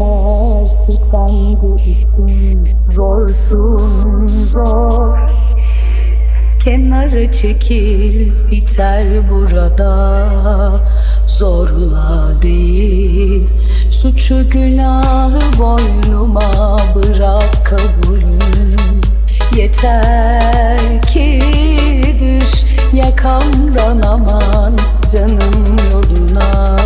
yeter tükendi Zorsun zor Kenara çekil biter burada. Zorla değil Suçu günahı boynuma bırak kabulüm. Yeter ki düş yakamdan aman canım yoluna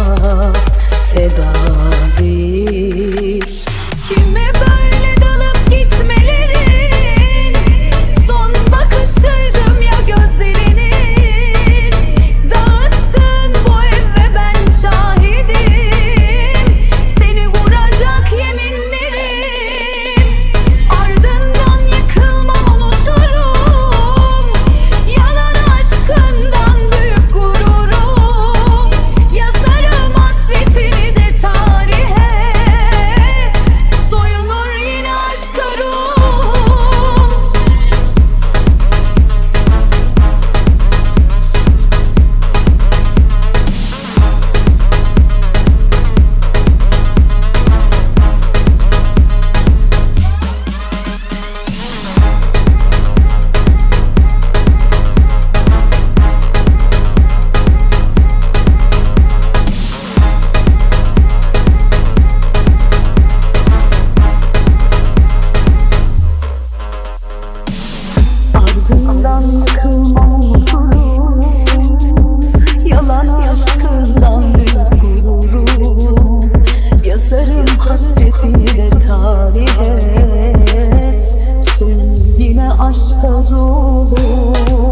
aşkından yıkılmam unuturum Yalan aşkından gururum Yazarım hasretini de tarihe Sen yine aşka ruhum